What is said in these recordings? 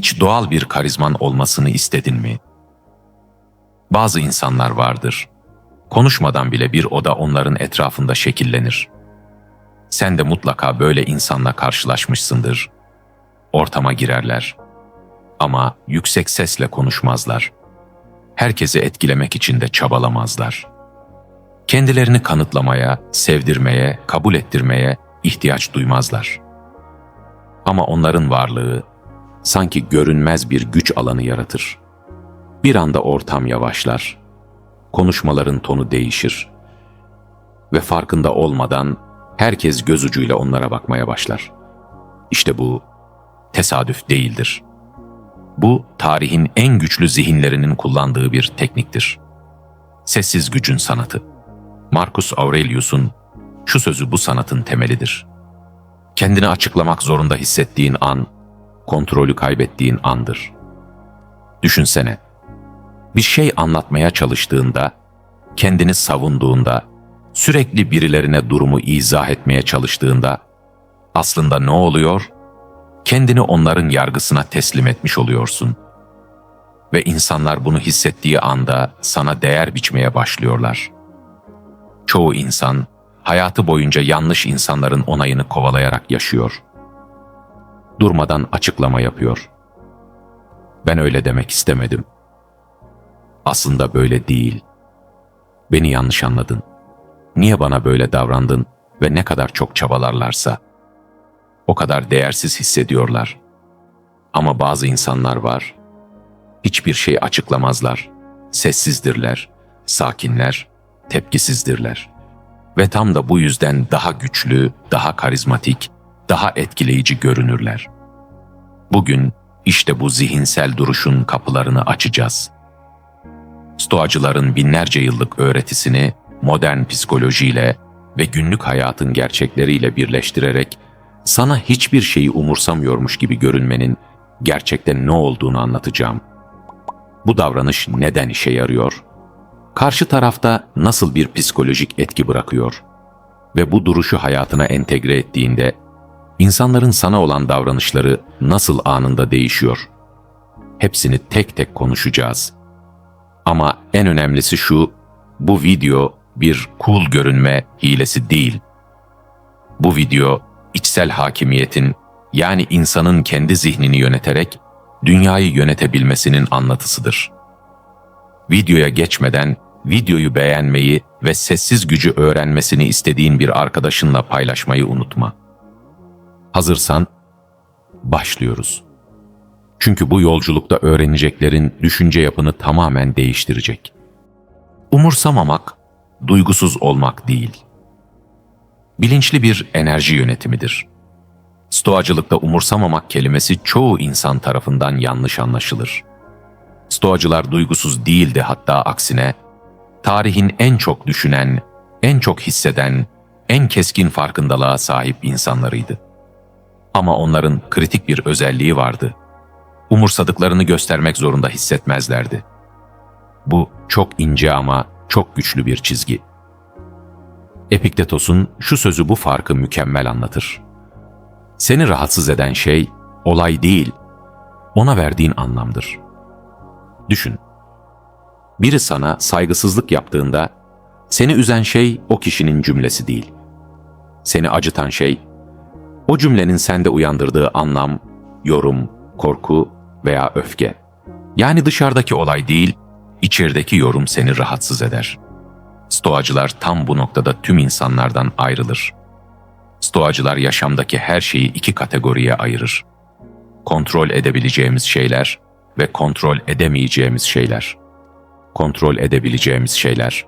Hiç doğal bir karizman olmasını istedin mi? Bazı insanlar vardır. Konuşmadan bile bir oda onların etrafında şekillenir. Sen de mutlaka böyle insanla karşılaşmışsındır. Ortama girerler. Ama yüksek sesle konuşmazlar. Herkesi etkilemek için de çabalamazlar. Kendilerini kanıtlamaya, sevdirmeye, kabul ettirmeye ihtiyaç duymazlar. Ama onların varlığı sanki görünmez bir güç alanı yaratır. Bir anda ortam yavaşlar. Konuşmaların tonu değişir. Ve farkında olmadan herkes göz ucuyla onlara bakmaya başlar. İşte bu tesadüf değildir. Bu tarihin en güçlü zihinlerinin kullandığı bir tekniktir. Sessiz gücün sanatı. Marcus Aurelius'un şu sözü bu sanatın temelidir. Kendini açıklamak zorunda hissettiğin an, kontrolü kaybettiğin andır. Düşünsene, bir şey anlatmaya çalıştığında, kendini savunduğunda, sürekli birilerine durumu izah etmeye çalıştığında, aslında ne oluyor? Kendini onların yargısına teslim etmiş oluyorsun. Ve insanlar bunu hissettiği anda sana değer biçmeye başlıyorlar. Çoğu insan, hayatı boyunca yanlış insanların onayını kovalayarak yaşıyor. Durmadan açıklama yapıyor. Ben öyle demek istemedim. Aslında böyle değil. Beni yanlış anladın. Niye bana böyle davrandın ve ne kadar çok çabalarlarsa o kadar değersiz hissediyorlar. Ama bazı insanlar var. Hiçbir şey açıklamazlar. Sessizdirler, sakinler, tepkisizdirler. Ve tam da bu yüzden daha güçlü, daha karizmatik, daha etkileyici görünürler. Bugün işte bu zihinsel duruşun kapılarını açacağız. Stoacıların binlerce yıllık öğretisini modern psikolojiyle ve günlük hayatın gerçekleriyle birleştirerek sana hiçbir şeyi umursamıyormuş gibi görünmenin gerçekten ne olduğunu anlatacağım. Bu davranış neden işe yarıyor? Karşı tarafta nasıl bir psikolojik etki bırakıyor? Ve bu duruşu hayatına entegre ettiğinde insanların sana olan davranışları nasıl anında değişiyor? Hepsini tek tek konuşacağız. Ama en önemlisi şu, bu video bir cool görünme hilesi değil. Bu video içsel hakimiyetin yani insanın kendi zihnini yöneterek dünyayı yönetebilmesinin anlatısıdır. Videoya geçmeden videoyu beğenmeyi ve sessiz gücü öğrenmesini istediğin bir arkadaşınla paylaşmayı unutma. Hazırsan başlıyoruz. Çünkü bu yolculukta öğreneceklerin düşünce yapını tamamen değiştirecek. Umursamamak, duygusuz olmak değil.'' bilinçli bir enerji yönetimidir. Stoacılıkta umursamamak kelimesi çoğu insan tarafından yanlış anlaşılır. Stoacılar duygusuz değildi hatta aksine, tarihin en çok düşünen, en çok hisseden, en keskin farkındalığa sahip insanlarıydı. Ama onların kritik bir özelliği vardı. Umursadıklarını göstermek zorunda hissetmezlerdi. Bu çok ince ama çok güçlü bir çizgi. Epiktetos'un şu sözü bu farkı mükemmel anlatır. Seni rahatsız eden şey olay değil, ona verdiğin anlamdır. Düşün. Biri sana saygısızlık yaptığında seni üzen şey o kişinin cümlesi değil. Seni acıtan şey o cümlenin sende uyandırdığı anlam, yorum, korku veya öfke. Yani dışarıdaki olay değil, içerideki yorum seni rahatsız eder.'' Stoacılar tam bu noktada tüm insanlardan ayrılır. Stoacılar yaşamdaki her şeyi iki kategoriye ayırır. Kontrol edebileceğimiz şeyler ve kontrol edemeyeceğimiz şeyler. Kontrol edebileceğimiz şeyler,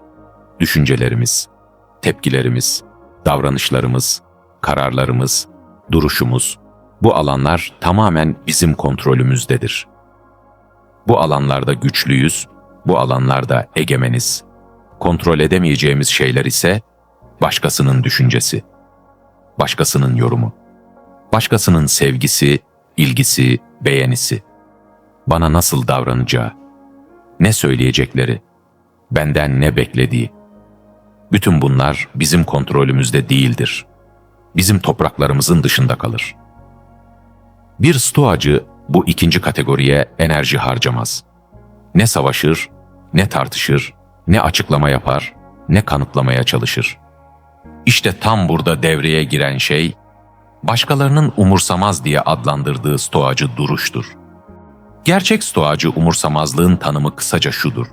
düşüncelerimiz, tepkilerimiz, davranışlarımız, kararlarımız, duruşumuz, bu alanlar tamamen bizim kontrolümüzdedir. Bu alanlarda güçlüyüz, bu alanlarda egemeniz.'' kontrol edemeyeceğimiz şeyler ise başkasının düşüncesi, başkasının yorumu, başkasının sevgisi, ilgisi, beğenisi, bana nasıl davranacağı, ne söyleyecekleri, benden ne beklediği. Bütün bunlar bizim kontrolümüzde değildir. Bizim topraklarımızın dışında kalır. Bir stoacı bu ikinci kategoriye enerji harcamaz. Ne savaşır, ne tartışır, ne açıklama yapar, ne kanıtlamaya çalışır. İşte tam burada devreye giren şey, başkalarının umursamaz diye adlandırdığı stoacı duruştur. Gerçek stoacı umursamazlığın tanımı kısaca şudur.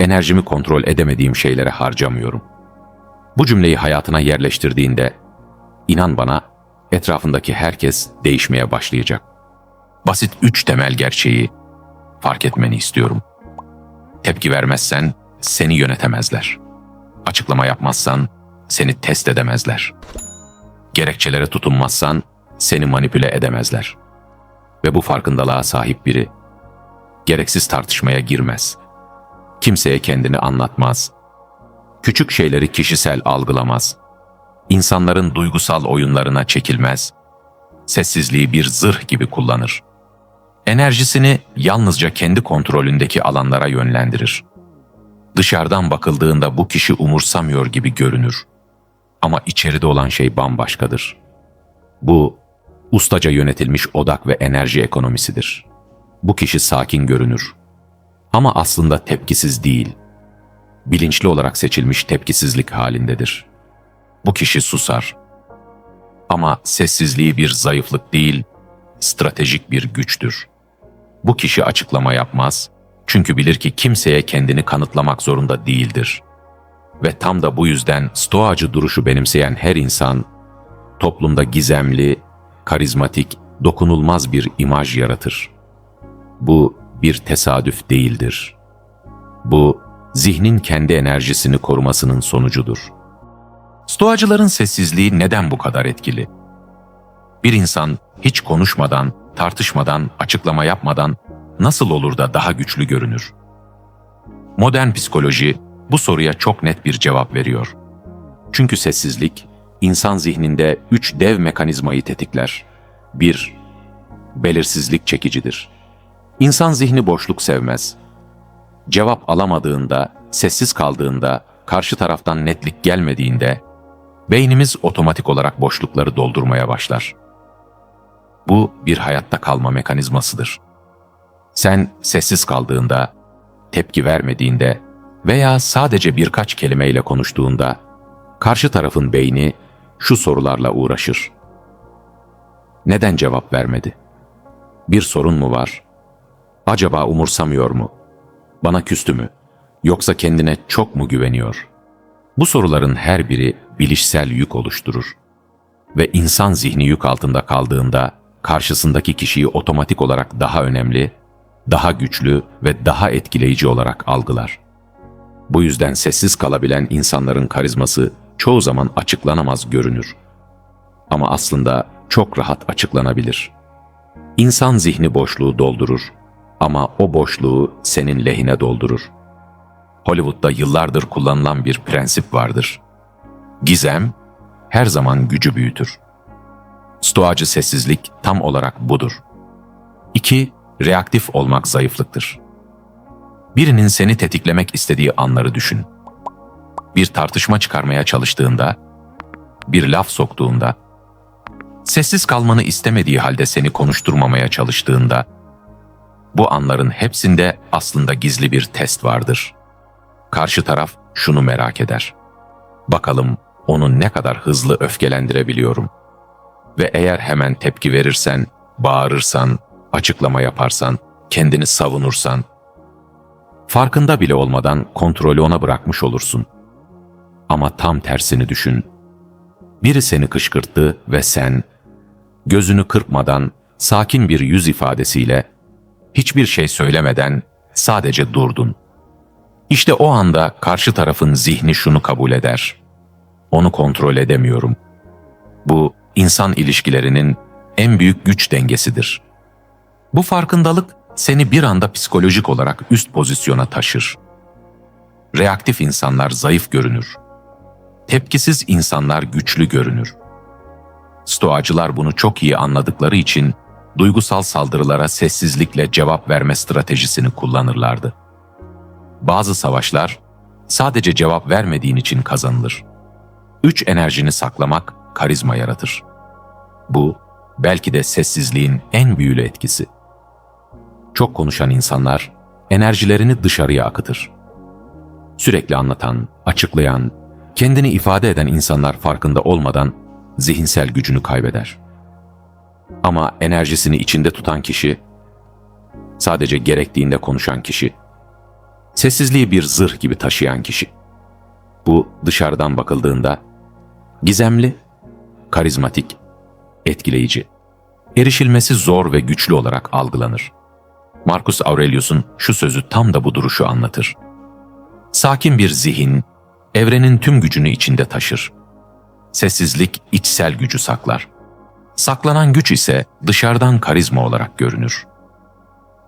Enerjimi kontrol edemediğim şeylere harcamıyorum. Bu cümleyi hayatına yerleştirdiğinde, inan bana, etrafındaki herkes değişmeye başlayacak. Basit üç temel gerçeği fark etmeni istiyorum. Tepki vermezsen seni yönetemezler. Açıklama yapmazsan seni test edemezler. Gerekçelere tutunmazsan seni manipüle edemezler. Ve bu farkındalığa sahip biri gereksiz tartışmaya girmez. Kimseye kendini anlatmaz. Küçük şeyleri kişisel algılamaz. İnsanların duygusal oyunlarına çekilmez. Sessizliği bir zırh gibi kullanır. Enerjisini yalnızca kendi kontrolündeki alanlara yönlendirir. Dışarıdan bakıldığında bu kişi umursamıyor gibi görünür. Ama içeride olan şey bambaşkadır. Bu, ustaca yönetilmiş odak ve enerji ekonomisidir. Bu kişi sakin görünür. Ama aslında tepkisiz değil. Bilinçli olarak seçilmiş tepkisizlik halindedir. Bu kişi susar. Ama sessizliği bir zayıflık değil, stratejik bir güçtür. Bu kişi açıklama yapmaz, çünkü bilir ki kimseye kendini kanıtlamak zorunda değildir. Ve tam da bu yüzden stoacı duruşu benimseyen her insan, toplumda gizemli, karizmatik, dokunulmaz bir imaj yaratır. Bu bir tesadüf değildir. Bu, zihnin kendi enerjisini korumasının sonucudur. Stoacıların sessizliği neden bu kadar etkili? Bir insan hiç konuşmadan, tartışmadan, açıklama yapmadan nasıl olur da daha güçlü görünür? Modern psikoloji bu soruya çok net bir cevap veriyor. Çünkü sessizlik, insan zihninde üç dev mekanizmayı tetikler. 1. Belirsizlik çekicidir. İnsan zihni boşluk sevmez. Cevap alamadığında, sessiz kaldığında, karşı taraftan netlik gelmediğinde, beynimiz otomatik olarak boşlukları doldurmaya başlar. Bu bir hayatta kalma mekanizmasıdır. Sen sessiz kaldığında, tepki vermediğinde veya sadece birkaç kelimeyle konuştuğunda, karşı tarafın beyni şu sorularla uğraşır. Neden cevap vermedi? Bir sorun mu var? Acaba umursamıyor mu? Bana küstü mü? Yoksa kendine çok mu güveniyor? Bu soruların her biri bilişsel yük oluşturur. Ve insan zihni yük altında kaldığında karşısındaki kişiyi otomatik olarak daha önemli, daha güçlü ve daha etkileyici olarak algılar. Bu yüzden sessiz kalabilen insanların karizması çoğu zaman açıklanamaz görünür. Ama aslında çok rahat açıklanabilir. İnsan zihni boşluğu doldurur ama o boşluğu senin lehine doldurur. Hollywood'da yıllardır kullanılan bir prensip vardır. Gizem her zaman gücü büyütür. Stoacı sessizlik tam olarak budur. 2. Reaktif olmak zayıflıktır. Birinin seni tetiklemek istediği anları düşün. Bir tartışma çıkarmaya çalıştığında, bir laf soktuğunda, sessiz kalmanı istemediği halde seni konuşturmamaya çalıştığında, bu anların hepsinde aslında gizli bir test vardır. Karşı taraf şunu merak eder. Bakalım onu ne kadar hızlı öfkelendirebiliyorum. Ve eğer hemen tepki verirsen, bağırırsan, açıklama yaparsan, kendini savunursan, farkında bile olmadan kontrolü ona bırakmış olursun. Ama tam tersini düşün. Biri seni kışkırttı ve sen, gözünü kırpmadan, sakin bir yüz ifadesiyle hiçbir şey söylemeden sadece durdun. İşte o anda karşı tarafın zihni şunu kabul eder. Onu kontrol edemiyorum. Bu insan ilişkilerinin en büyük güç dengesidir. Bu farkındalık seni bir anda psikolojik olarak üst pozisyona taşır. Reaktif insanlar zayıf görünür. Tepkisiz insanlar güçlü görünür. Stoacılar bunu çok iyi anladıkları için duygusal saldırılara sessizlikle cevap verme stratejisini kullanırlardı. Bazı savaşlar sadece cevap vermediğin için kazanılır. Üç enerjini saklamak karizma yaratır. Bu belki de sessizliğin en büyülü etkisi. Çok konuşan insanlar enerjilerini dışarıya akıtır. Sürekli anlatan, açıklayan, kendini ifade eden insanlar farkında olmadan zihinsel gücünü kaybeder. Ama enerjisini içinde tutan kişi, sadece gerektiğinde konuşan kişi, sessizliği bir zırh gibi taşıyan kişi. Bu dışarıdan bakıldığında gizemli, karizmatik, etkileyici, erişilmesi zor ve güçlü olarak algılanır. Marcus Aurelius'un şu sözü tam da bu duruşu anlatır. Sakin bir zihin, evrenin tüm gücünü içinde taşır. Sessizlik içsel gücü saklar. Saklanan güç ise dışarıdan karizma olarak görünür.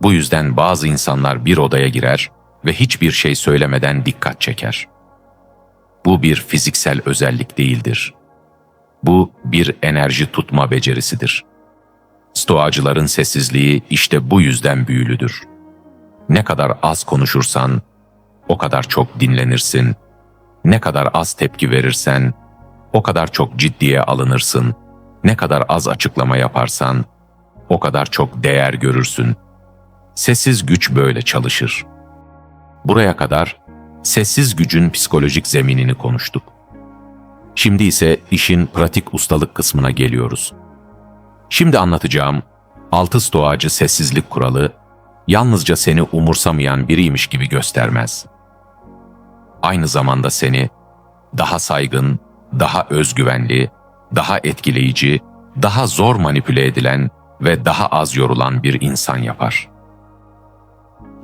Bu yüzden bazı insanlar bir odaya girer ve hiçbir şey söylemeden dikkat çeker. Bu bir fiziksel özellik değildir. Bu bir enerji tutma becerisidir. Stoacıların sessizliği işte bu yüzden büyülüdür. Ne kadar az konuşursan, o kadar çok dinlenirsin. Ne kadar az tepki verirsen, o kadar çok ciddiye alınırsın. Ne kadar az açıklama yaparsan, o kadar çok değer görürsün. Sessiz güç böyle çalışır. Buraya kadar sessiz gücün psikolojik zeminini konuştuk. Şimdi ise işin pratik ustalık kısmına geliyoruz. Şimdi anlatacağım altı stoacı sessizlik kuralı yalnızca seni umursamayan biriymiş gibi göstermez. Aynı zamanda seni daha saygın, daha özgüvenli, daha etkileyici, daha zor manipüle edilen ve daha az yorulan bir insan yapar.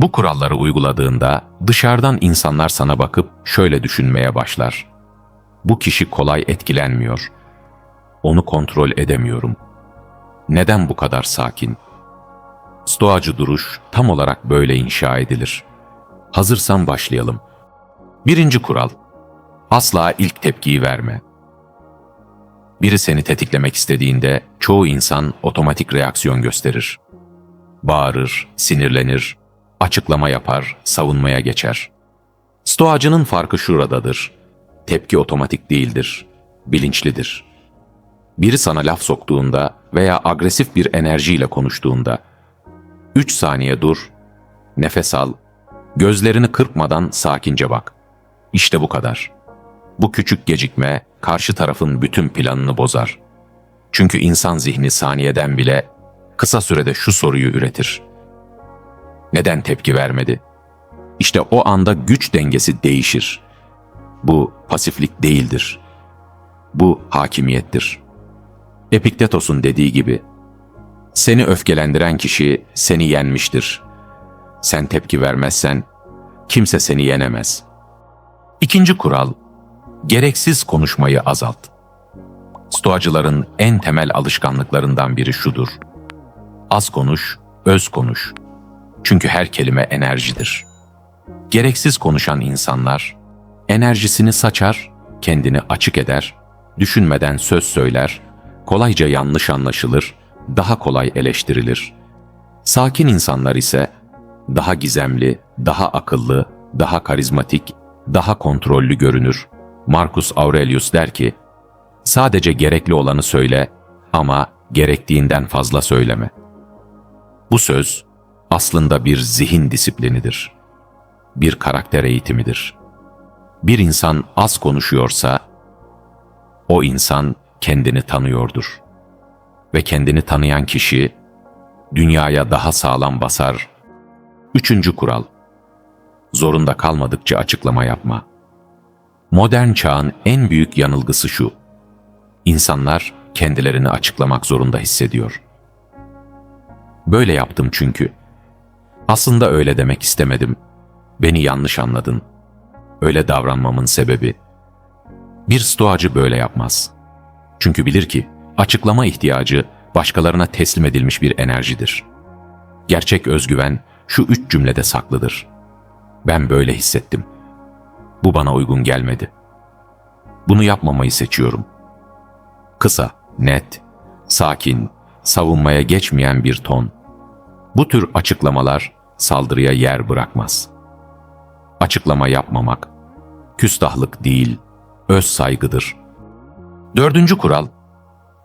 Bu kuralları uyguladığında dışarıdan insanlar sana bakıp şöyle düşünmeye başlar. Bu kişi kolay etkilenmiyor. Onu kontrol edemiyorum. Neden bu kadar sakin? Stoacı duruş tam olarak böyle inşa edilir. Hazırsan başlayalım. Birinci kural. Asla ilk tepkiyi verme. Biri seni tetiklemek istediğinde çoğu insan otomatik reaksiyon gösterir. Bağırır, sinirlenir, açıklama yapar, savunmaya geçer. Stoacının farkı şuradadır. Tepki otomatik değildir, bilinçlidir. Biri sana laf soktuğunda veya agresif bir enerjiyle konuştuğunda, üç saniye dur, nefes al, gözlerini kırpmadan sakince bak. İşte bu kadar. Bu küçük gecikme karşı tarafın bütün planını bozar. Çünkü insan zihni saniyeden bile kısa sürede şu soruyu üretir. Neden tepki vermedi? İşte o anda güç dengesi değişir. Bu pasiflik değildir. Bu hakimiyettir. Epiktetos'un dediği gibi, seni öfkelendiren kişi seni yenmiştir. Sen tepki vermezsen kimse seni yenemez. İkinci kural, gereksiz konuşmayı azalt. Stoacıların en temel alışkanlıklarından biri şudur. Az konuş, öz konuş. Çünkü her kelime enerjidir. Gereksiz konuşan insanlar enerjisini saçar, kendini açık eder, düşünmeden söz söyler, kolayca yanlış anlaşılır, daha kolay eleştirilir. Sakin insanlar ise daha gizemli, daha akıllı, daha karizmatik, daha kontrollü görünür. Marcus Aurelius der ki, sadece gerekli olanı söyle ama gerektiğinden fazla söyleme. Bu söz aslında bir zihin disiplinidir. Bir karakter eğitimidir. Bir insan az konuşuyorsa, o insan kendini tanıyordur. Ve kendini tanıyan kişi, dünyaya daha sağlam basar. Üçüncü kural, zorunda kalmadıkça açıklama yapma. Modern çağın en büyük yanılgısı şu, İnsanlar kendilerini açıklamak zorunda hissediyor. Böyle yaptım çünkü. Aslında öyle demek istemedim. Beni yanlış anladın. Öyle davranmamın sebebi. Bir stoacı böyle yapmaz. Çünkü bilir ki açıklama ihtiyacı başkalarına teslim edilmiş bir enerjidir. Gerçek özgüven şu üç cümlede saklıdır. Ben böyle hissettim. Bu bana uygun gelmedi. Bunu yapmamayı seçiyorum. Kısa, net, sakin, savunmaya geçmeyen bir ton. Bu tür açıklamalar saldırıya yer bırakmaz. Açıklama yapmamak, küstahlık değil, öz saygıdır. Dördüncü kural,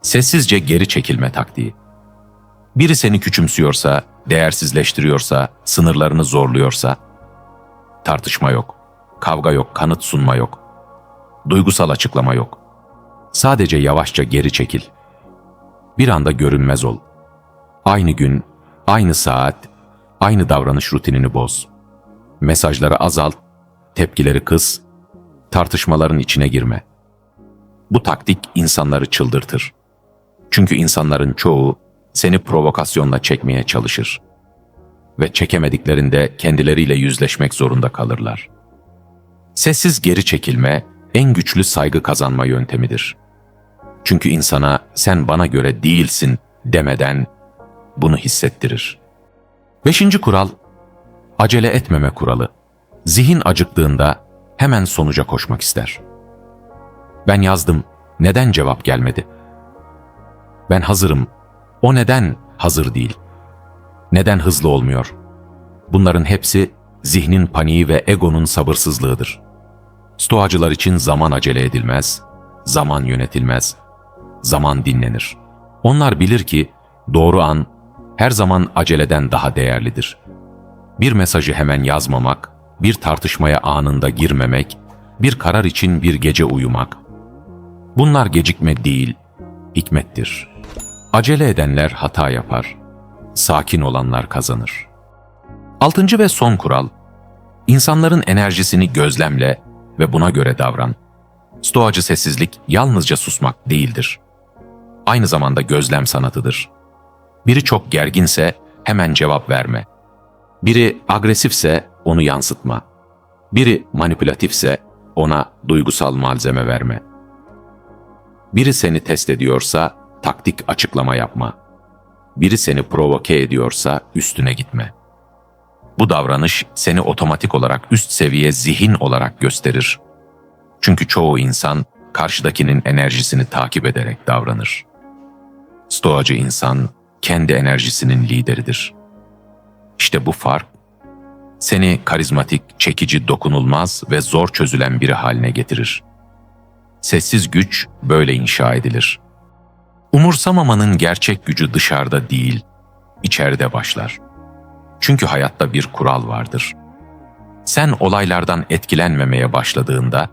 sessizce geri çekilme taktiği. Biri seni küçümsüyorsa değersizleştiriyorsa, sınırlarını zorluyorsa, tartışma yok, kavga yok, kanıt sunma yok, duygusal açıklama yok. Sadece yavaşça geri çekil. Bir anda görünmez ol. Aynı gün, aynı saat, aynı davranış rutinini boz. Mesajları azalt, tepkileri kıs, tartışmaların içine girme. Bu taktik insanları çıldırtır. Çünkü insanların çoğu seni provokasyonla çekmeye çalışır. Ve çekemediklerinde kendileriyle yüzleşmek zorunda kalırlar. Sessiz geri çekilme en güçlü saygı kazanma yöntemidir. Çünkü insana sen bana göre değilsin demeden bunu hissettirir. Beşinci kural, acele etmeme kuralı. Zihin acıktığında hemen sonuca koşmak ister. Ben yazdım, neden cevap gelmedi? Ben hazırım, o neden hazır değil? Neden hızlı olmuyor? Bunların hepsi zihnin paniği ve egonun sabırsızlığıdır. Stoacılar için zaman acele edilmez, zaman yönetilmez, zaman dinlenir. Onlar bilir ki doğru an her zaman aceleden daha değerlidir. Bir mesajı hemen yazmamak, bir tartışmaya anında girmemek, bir karar için bir gece uyumak. Bunlar gecikme değil, hikmettir. Acele edenler hata yapar, sakin olanlar kazanır. Altıncı ve son kural, insanların enerjisini gözlemle ve buna göre davran. Stoacı sessizlik yalnızca susmak değildir. Aynı zamanda gözlem sanatıdır. Biri çok gerginse hemen cevap verme. Biri agresifse onu yansıtma. Biri manipülatifse ona duygusal malzeme verme. Biri seni test ediyorsa taktik açıklama yapma. Biri seni provoke ediyorsa üstüne gitme. Bu davranış seni otomatik olarak üst seviye zihin olarak gösterir. Çünkü çoğu insan karşıdakinin enerjisini takip ederek davranır. Stoacı insan kendi enerjisinin lideridir. İşte bu fark seni karizmatik, çekici, dokunulmaz ve zor çözülen biri haline getirir. Sessiz güç böyle inşa edilir. Umursamamanın gerçek gücü dışarıda değil, içeride başlar. Çünkü hayatta bir kural vardır. Sen olaylardan etkilenmemeye başladığında,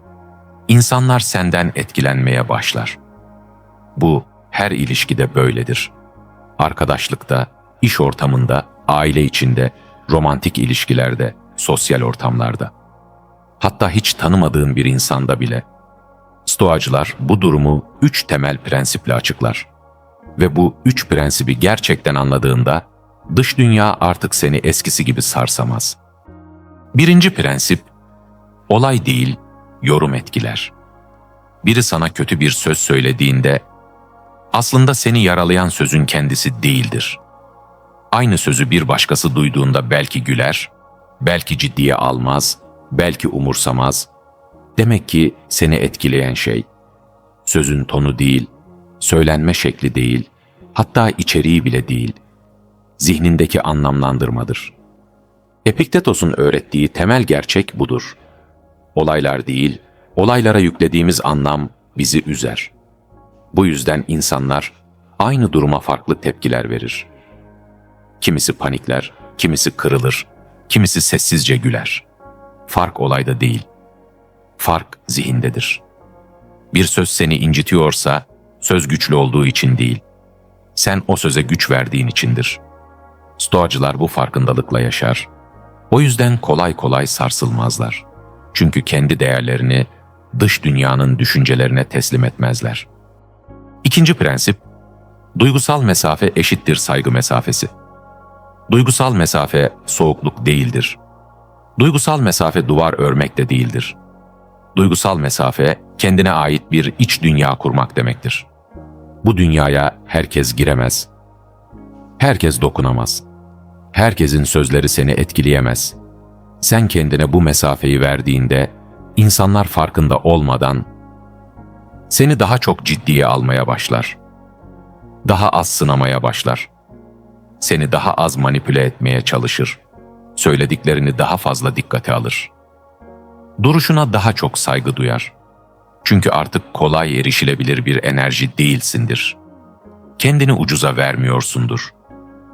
insanlar senden etkilenmeye başlar. Bu her ilişkide böyledir. Arkadaşlıkta, iş ortamında, aile içinde, romantik ilişkilerde, sosyal ortamlarda. Hatta hiç tanımadığın bir insanda bile. Stoacılar bu durumu üç temel prensiple açıklar. Ve bu üç prensibi gerçekten anladığında dış dünya artık seni eskisi gibi sarsamaz. Birinci prensip, olay değil, yorum etkiler. Biri sana kötü bir söz söylediğinde, aslında seni yaralayan sözün kendisi değildir. Aynı sözü bir başkası duyduğunda belki güler, belki ciddiye almaz, belki umursamaz. Demek ki seni etkileyen şey, sözün tonu değil, söylenme şekli değil, hatta içeriği bile değil, zihnindeki anlamlandırmadır. Epiktetos'un öğrettiği temel gerçek budur. Olaylar değil, olaylara yüklediğimiz anlam bizi üzer. Bu yüzden insanlar aynı duruma farklı tepkiler verir. Kimisi panikler, kimisi kırılır, kimisi sessizce güler. Fark olayda değil, fark zihindedir. Bir söz seni incitiyorsa, söz güçlü olduğu için değil, sen o söze güç verdiğin içindir. Stoacılar bu farkındalıkla yaşar. O yüzden kolay kolay sarsılmazlar. Çünkü kendi değerlerini dış dünyanın düşüncelerine teslim etmezler. İkinci prensip, duygusal mesafe eşittir saygı mesafesi. Duygusal mesafe soğukluk değildir. Duygusal mesafe duvar örmek de değildir. Duygusal mesafe kendine ait bir iç dünya kurmak demektir. Bu dünyaya herkes giremez. Herkes dokunamaz. Herkesin sözleri seni etkileyemez. Sen kendine bu mesafeyi verdiğinde insanlar farkında olmadan seni daha çok ciddiye almaya başlar. Daha az sınamaya başlar. Seni daha az manipüle etmeye çalışır. Söylediklerini daha fazla dikkate alır. Duruşuna daha çok saygı duyar. Çünkü artık kolay erişilebilir bir enerji değilsindir. Kendini ucuza vermiyorsundur.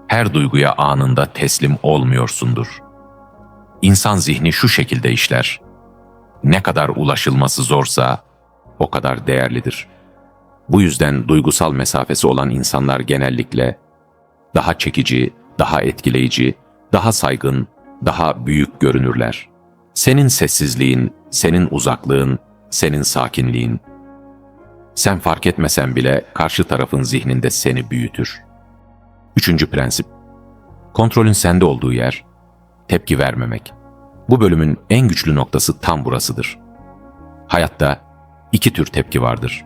her duyguya anında teslim olmuyorsundur. İnsan zihni şu şekilde işler. Ne kadar ulaşılması zorsa o kadar değerlidir. Bu yüzden duygusal mesafesi olan insanlar genellikle daha çekici, daha etkileyici, daha saygın, daha büyük görünürler. Senin sessizliğin, senin uzaklığın, senin sakinliğin. Sen fark etmesen bile karşı tarafın zihninde seni büyütür. Üçüncü prensip. Kontrolün sende olduğu yer, tepki vermemek. Bu bölümün en güçlü noktası tam burasıdır. Hayatta iki tür tepki vardır.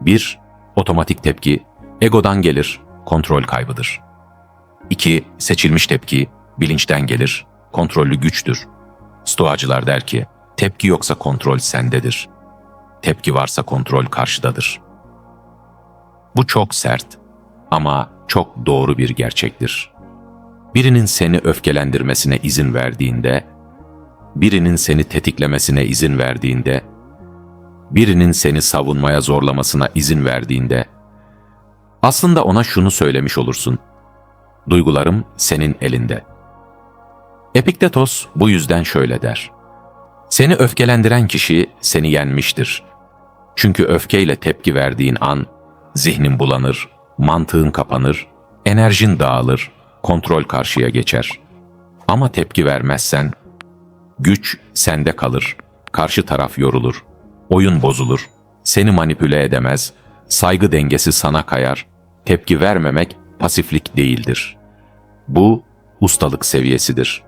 Bir, otomatik tepki, egodan gelir, kontrol kaybıdır. İki, seçilmiş tepki, bilinçten gelir, kontrollü güçtür. Stoacılar der ki, tepki yoksa kontrol sendedir. Tepki varsa kontrol karşıdadır. Bu çok sert ama çok doğru bir gerçektir. Birinin seni öfkelendirmesine izin verdiğinde, birinin seni tetiklemesine izin verdiğinde, birinin seni savunmaya zorlamasına izin verdiğinde, aslında ona şunu söylemiş olursun. Duygularım senin elinde. Epiktetos bu yüzden şöyle der. Seni öfkelendiren kişi seni yenmiştir. Çünkü öfkeyle tepki verdiğin an zihnin bulanır, mantığın kapanır, enerjin dağılır, kontrol karşıya geçer. Ama tepki vermezsen güç sende kalır, karşı taraf yorulur, oyun bozulur, seni manipüle edemez, saygı dengesi sana kayar, tepki vermemek pasiflik değildir. Bu ustalık seviyesidir.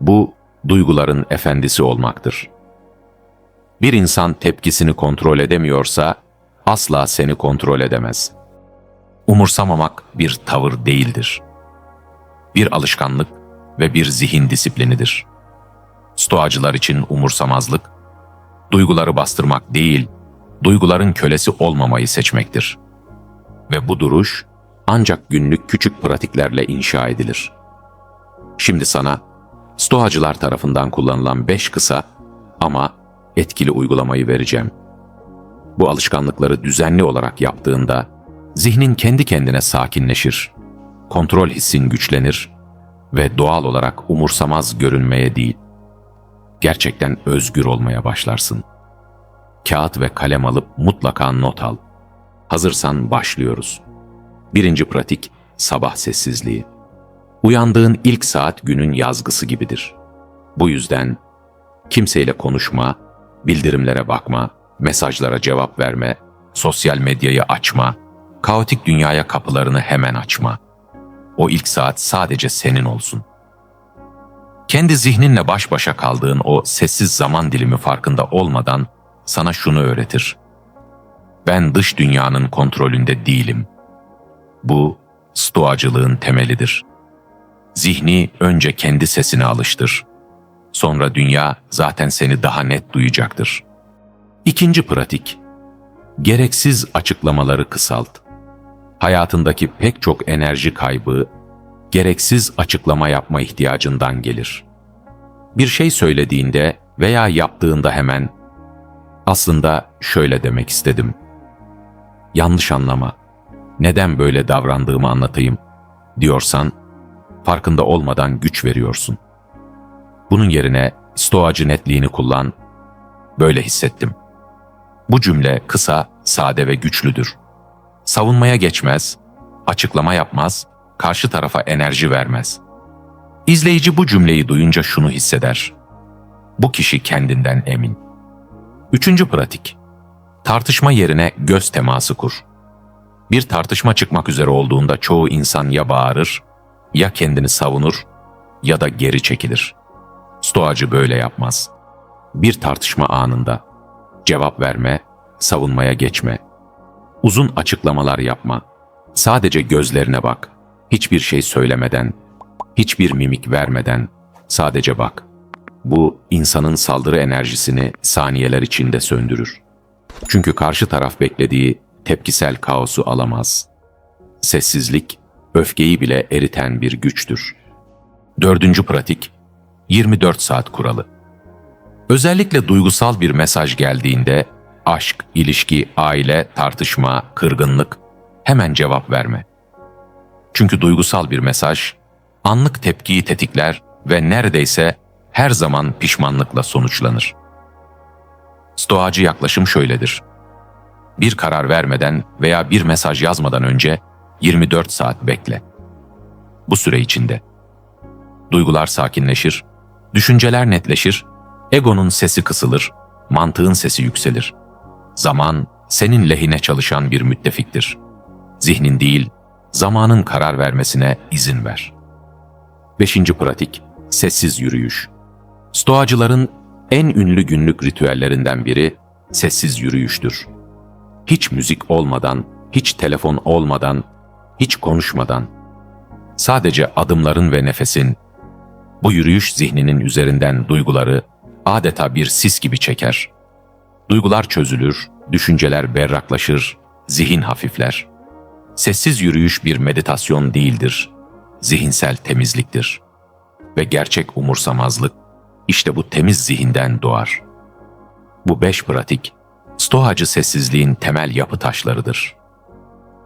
Bu duyguların efendisi olmaktır. Bir insan tepkisini kontrol edemiyorsa asla seni kontrol edemez. Umursamamak bir tavır değildir. Bir alışkanlık ve bir zihin disiplinidir. Stoacılar için umursamazlık, duyguları bastırmak değil, duyguların kölesi olmamayı seçmektir. Ve bu duruş ancak günlük küçük pratiklerle inşa edilir. Şimdi sana Stoacılar tarafından kullanılan beş kısa ama etkili uygulamayı vereceğim. Bu alışkanlıkları düzenli olarak yaptığında zihnin kendi kendine sakinleşir, kontrol hissin güçlenir ve doğal olarak umursamaz görünmeye değil, gerçekten özgür olmaya başlarsın. Kağıt ve kalem alıp mutlaka not al. Hazırsan başlıyoruz. Birinci pratik sabah sessizliği. Uyandığın ilk saat günün yazgısı gibidir. Bu yüzden kimseyle konuşma, bildirimlere bakma, mesajlara cevap verme, sosyal medyayı açma, kaotik dünyaya kapılarını hemen açma. O ilk saat sadece senin olsun. Kendi zihninle baş başa kaldığın o sessiz zaman dilimi farkında olmadan sana şunu öğretir. Ben dış dünyanın kontrolünde değilim. Bu stoacılığın temelidir.'' Zihni önce kendi sesine alıştır. Sonra dünya zaten seni daha net duyacaktır. İkinci pratik. Gereksiz açıklamaları kısalt. Hayatındaki pek çok enerji kaybı, gereksiz açıklama yapma ihtiyacından gelir. Bir şey söylediğinde veya yaptığında hemen, aslında şöyle demek istedim. Yanlış anlama, neden böyle davrandığımı anlatayım, diyorsan, farkında olmadan güç veriyorsun. Bunun yerine stoacı netliğini kullan, böyle hissettim. Bu cümle kısa, sade ve güçlüdür. Savunmaya geçmez, açıklama yapmaz, karşı tarafa enerji vermez. İzleyici bu cümleyi duyunca şunu hisseder. Bu kişi kendinden emin. Üçüncü pratik. Tartışma yerine göz teması kur. Bir tartışma çıkmak üzere olduğunda çoğu insan ya bağırır ya kendini savunur ya da geri çekilir. Stoacı böyle yapmaz. Bir tartışma anında cevap verme, savunmaya geçme. Uzun açıklamalar yapma. Sadece gözlerine bak. Hiçbir şey söylemeden, hiçbir mimik vermeden sadece bak. Bu insanın saldırı enerjisini saniyeler içinde söndürür. Çünkü karşı taraf beklediği tepkisel kaosu alamaz. Sessizlik öfkeyi bile eriten bir güçtür. Dördüncü pratik, 24 saat kuralı. Özellikle duygusal bir mesaj geldiğinde aşk, ilişki, aile, tartışma, kırgınlık hemen cevap verme. Çünkü duygusal bir mesaj, anlık tepkiyi tetikler ve neredeyse her zaman pişmanlıkla sonuçlanır. Stoacı yaklaşım şöyledir. Bir karar vermeden veya bir mesaj yazmadan önce 24 saat bekle. Bu süre içinde duygular sakinleşir, düşünceler netleşir, egonun sesi kısılır, mantığın sesi yükselir. Zaman senin lehine çalışan bir müttefiktir. Zihnin değil, zamanın karar vermesine izin ver. Beşinci pratik, sessiz yürüyüş. Stoacıların en ünlü günlük ritüellerinden biri sessiz yürüyüştür. Hiç müzik olmadan, hiç telefon olmadan, hiç konuşmadan, sadece adımların ve nefesin, bu yürüyüş zihninin üzerinden duyguları adeta bir sis gibi çeker. Duygular çözülür, düşünceler berraklaşır, zihin hafifler. Sessiz yürüyüş bir meditasyon değildir, zihinsel temizliktir. Ve gerçek umursamazlık işte bu temiz zihinden doğar. Bu beş pratik, stoacı sessizliğin temel yapı taşlarıdır.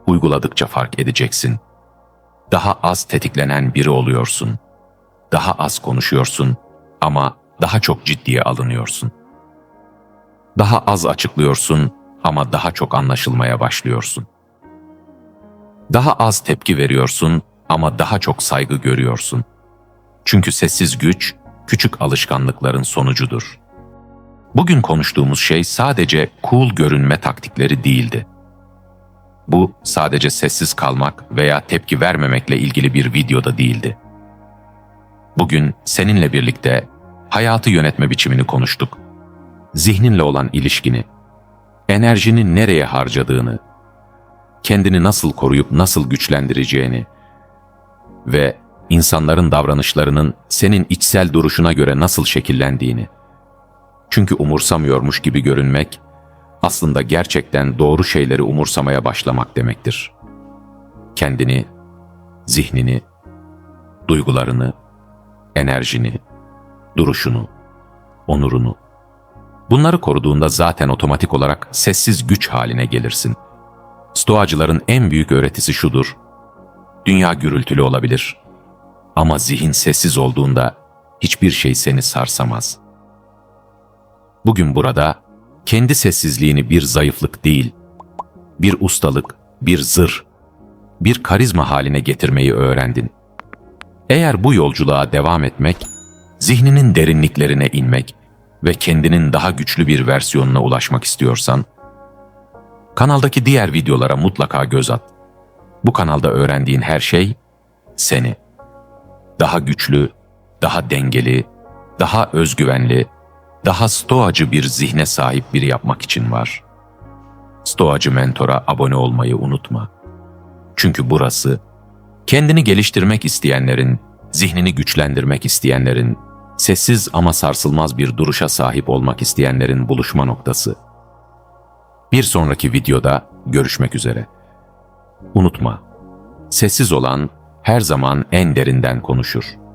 Uyguladıkça fark edeceksin. Daha az tetiklenen biri oluyorsun. Daha az konuşuyorsun ama daha çok ciddiye alınıyorsun. Daha az açıklıyorsun ama daha çok anlaşılmaya başlıyorsun. Daha az tepki veriyorsun ama daha çok saygı görüyorsun. Çünkü sessiz güç küçük alışkanlıkların sonucudur. Bugün konuştuğumuz şey sadece cool görünme taktikleri değildi. Bu sadece sessiz kalmak veya tepki vermemekle ilgili bir videoda değildi. Bugün seninle birlikte hayatı yönetme biçimini konuştuk. Zihninle olan ilişkini, enerjini nereye harcadığını, kendini nasıl koruyup nasıl güçlendireceğini ve insanların davranışlarının senin içsel duruşuna göre nasıl şekillendiğini. Çünkü umursamıyormuş gibi görünmek, aslında gerçekten doğru şeyleri umursamaya başlamak demektir. Kendini, zihnini, duygularını, enerjini, duruşunu, onurunu. Bunları koruduğunda zaten otomatik olarak sessiz güç haline gelirsin. Stoacıların en büyük öğretisi şudur. Dünya gürültülü olabilir ama zihin sessiz olduğunda hiçbir şey seni sarsamaz. Bugün burada kendi sessizliğini bir zayıflık değil, bir ustalık, bir zır, bir karizma haline getirmeyi öğrendin. Eğer bu yolculuğa devam etmek, zihninin derinliklerine inmek ve kendinin daha güçlü bir versiyonuna ulaşmak istiyorsan, kanaldaki diğer videolara mutlaka göz at. Bu kanalda öğrendiğin her şey seni daha güçlü, daha dengeli, daha özgüvenli, daha stoacı bir zihne sahip biri yapmak için var. Stoacı Mentor'a abone olmayı unutma. Çünkü burası, kendini geliştirmek isteyenlerin, zihnini güçlendirmek isteyenlerin, sessiz ama sarsılmaz bir duruşa sahip olmak isteyenlerin buluşma noktası. Bir sonraki videoda görüşmek üzere. Unutma, sessiz olan her zaman en derinden konuşur.''